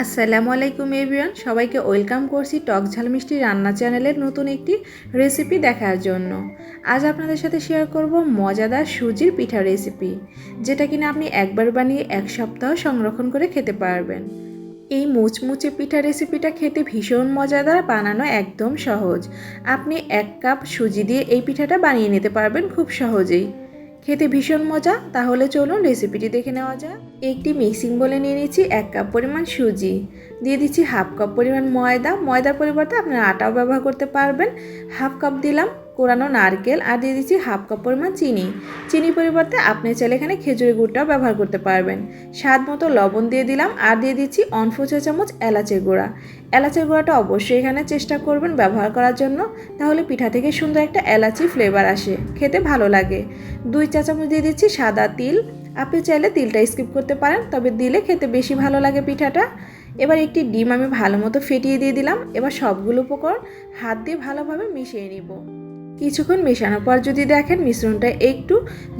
আসসালামু আলাইকুম এভরিওয়ান, সবাইকে ওয়েলকাম করছি টক ঝাল মিষ্টি রান্না চ্যানেলের নতুন একটি রেসিপি দেখার জন্য। আজ আপনাদের সাথে শেয়ার করব মজাদার সুজির পিঠা রেসিপি যেটা কিনা আপনি একবার বানিয়ে এক সপ্তাহ সংরক্ষণ করে খেতে পারবেন। এই মুচমুচে পিঠা রেসিপিটা খেতে ভীষণ মজাদার, বানানো একদম সহজ। আপনি এক কাপ সুজি দিয়ে এই পিঠাটা বানিয়ে নিতে পারবেন খুব সহজেই। খেতে ভীষণ মজা, তাহলে চলুন রেসিপিটি দেখে নেওয়া যাক। একটি মিক্সিং বলে নিয়ে নিচ্ছি এক কাপ পরিমাণ সুজি। দিয়ে দিচ্ছি হাফ কাপ পরিমাণ ময়দা। ময়দার পরিবর্তে আপনারা আটাও ব্যবহার করতে পারবেন। হাফ কাপ দিলাম কোরানো নারকেল আর দিয়ে দিচ্ছি হাফ কাপ পরিমাণ চিনি। চিনি পরিবর্তে আপনি চাইলে এখানে খেজুরি গুড়টাও ব্যবহার করতে পারবেন। স্বাদ মতো লবণ দিয়ে দিলাম আর দিয়ে দিচ্ছি অনফো চা চামচ এলাচের গুঁড়া। এলাচের গুঁড়াটা অবশ্যই এখানে চেষ্টা করবেন ব্যবহার করার জন্য, তাহলে পিঠা থেকে সুন্দর একটা এলাচি ফ্লেভার আসে। খেতে ভালো লাগে। দুই চা চামচ দিয়ে দিচ্ছি সাদা তিল। আপনি চাইলে তিলটা স্কিপ করতে পারেন, তবে দিলে খেতে বেশি ভালো লাগে পিঠাটা। এবার একটি ডিম আমি ভালো মতো ফেটিয়ে দিয়ে দিলাম। এবার সবগুলো উপকরণ হাত দিয়ে ভালোভাবে মিশিয়ে নিব। কিছুক্ষণ মেশানোর পর যদি দেখেন মিশ্রণটা একটু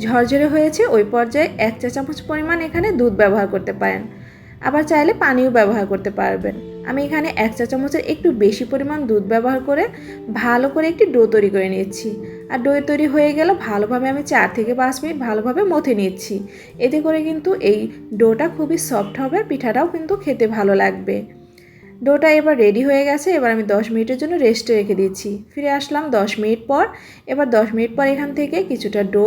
ঝরঝরে হয়েছে, ওই পর্যায়ে এক চা চামচ পরিমাণ এখানে দুধ ব্যবহার করতে পারেন। আবার চাইলে পানিও ব্যবহার করতে পারবেন। আমি এখানে এক চা চামচের একটু বেশি পরিমাণ দুধ ব্যবহার করে ভালো করে একটি ডো তৈরি করে নিচ্ছি। আর ডো তৈরি হয়ে গেল, ভালোভাবে আমি চার থেকে পাঁচ মিনিট ভালোভাবে মথে নিচ্ছি। এতে করে কিন্তু এই ডোটা খুবই সফট হবে, পিঠাটাও কিন্তু খেতে ভালো লাগবে। ডোটা এবার রেডি হয়ে গেছে, এবার আমি দশ মিনিটের জন্য রেস্টে রেখে দিচ্ছি। ফিরে আসলাম দশ মিনিট পর, এবার দশ মিনিট পর এখান থেকে কিছুটা ডো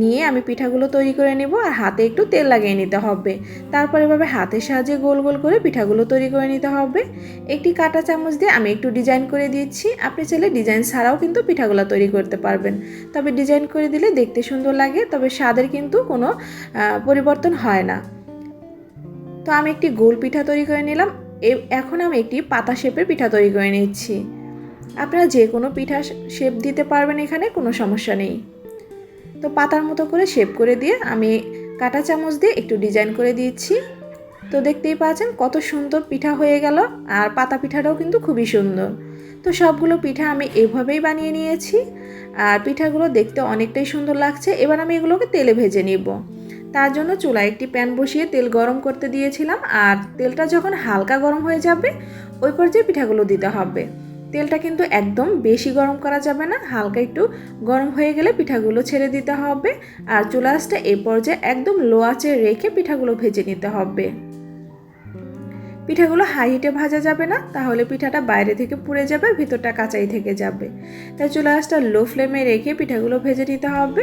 নিয়ে আমি পিঠাগুলো তৈরি করে নেব আর হাতে একটু তেল লাগিয়ে নিতে হবে। তারপর এভাবে হাতের সাহায্যে গোল গোল করে পিঠাগুলো তৈরি করে নিতে হবে। একটি কাটা চামচ দিয়ে আমি একটু ডিজাইন করে দিচ্ছি। আপনি চাইলে ডিজাইন ছাড়াও কিন্তু পিঠাগুলো তৈরি করতে পারবেন। তবে ডিজাইন করে দিলে দেখতে সুন্দর লাগে, তবে স্বাদের কিন্তু কোনো পরিবর্তন হয় না। তো আমি একটি গোল পিঠা তৈরি করে নিলাম। এখন আমি একটি পাতা শেপের পিঠা তৈরি করে নিচ্ছি। আপনারা যে কোনো পিঠা শেপ দিতে পারবেন এখানে, কোনো সমস্যা নেই। তো পাতার মতো করে শেপ করে দিয়ে আমি কাটা চামচ দিয়ে একটু ডিজাইন করে দিচ্ছি তো দেখতেই পাচ্ছেন কত সুন্দর পিঠা হয়ে গেল, আর পাতা পিঠাটাও কিন্তু খুবই সুন্দর। তো সবগুলো পিঠা আমি এভাবেই বানিয়ে নিয়েছি, আর পিঠাগুলো দেখতে অনেকটাই সুন্দর লাগছে। এবার আমি এগুলোকে তেলে ভেজে নিব। তার জন্য চুলায় একটি প্যান বসিয়ে তেল গরম করতে দিয়েছিলাম আর তেলটা যখন হালকা গরম হয়ে যাবে, ওই পর্যায়ে পিঠাগুলো দিতে হবে। তেলটা কিন্তু একদম বেশি গরম করা যাবে না, হালকা একটু গরম হয়ে গেলে পিঠাগুলো ছেড়ে দিতে হবে আর চুলা এই পর্যায়ে একদম লো আঁচে রেখে পিঠাগুলো ভেজে নিতে হবে। পিঠাগুলো হাই হিটে ভাজা যাবে না, তাহলে পিঠাটা বাইরে থেকে পুড়ে যাবে, ভিতরটা কাঁচাই থেকে যাবে। তাই চুলা লো ফ্লেমে রেখে পিঠাগুলো ভেজে নিতে হবে।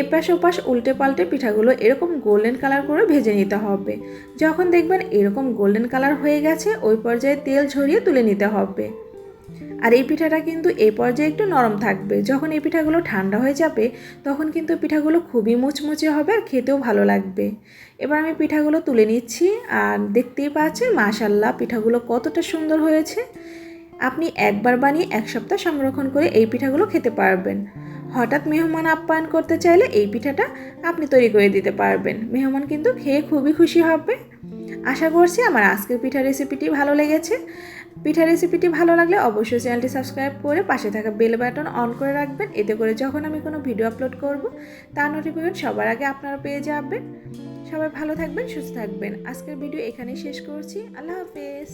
এপাশ ওপাশ উল্টে পাল্টে পিঠাগুলো এরকম গোল্ডেন কালার করে ভেজে নিতে হবে। যখন দেখবেন এরকম গোল্ডেন কালার হয়ে গেছে, ওই পর্যায়ে তেল ঝরিয়ে তুলে নিতে হবে। আর এই পিঠাটা কিন্তু এই পর্যায়ে একটু নরম থাকবে। যখন এই পিঠাগুলো ঠান্ডা হয়ে যাবে, তখন কিন্তু পিঠাগুলো খুবই মুচমুচে হবে আর খেতেও ভালো লাগবে। এবার আমি পিঠাগুলো তুলে নিচ্ছি আর দেখতেই পাচ্ছেন মাশাল্লাহ পিঠাগুলো কতটা সুন্দর হয়েছে। আপনি একবার বানিয়ে এক সপ্তাহ সংরক্ষণ করে এই পিঠাগুলো খেতে পারবেন। হঠাৎ মেহমান আপ্যায়ন করতে চাইলে এই পিঠাটা আপনি তৈরি করে দিতে পারবেন। মেহমান কিন্তু খেয়ে খুবই খুশি হবে। আশা করছি আমার আজকের পিঠা রেসিপিটি ভালো লেগেছে। পিঠা রেসিপিটি ভালো লাগলে অবশ্যই চ্যানেলটি সাবস্ক্রাইব করে পাশে থাকা বেল বাটন অন করে রাখবেন। এতে করে যখন আমি কোনো ভিডিও আপলোড করব, তার নোটিফিকেশন সবার আগে আপনারা পেয়ে যাবেন। সবাই ভালো থাকবেন, সুস্থ থাকবেন। আজকের ভিডিও এখানেই শেষ করছি। আল্লাহ হাফেজ।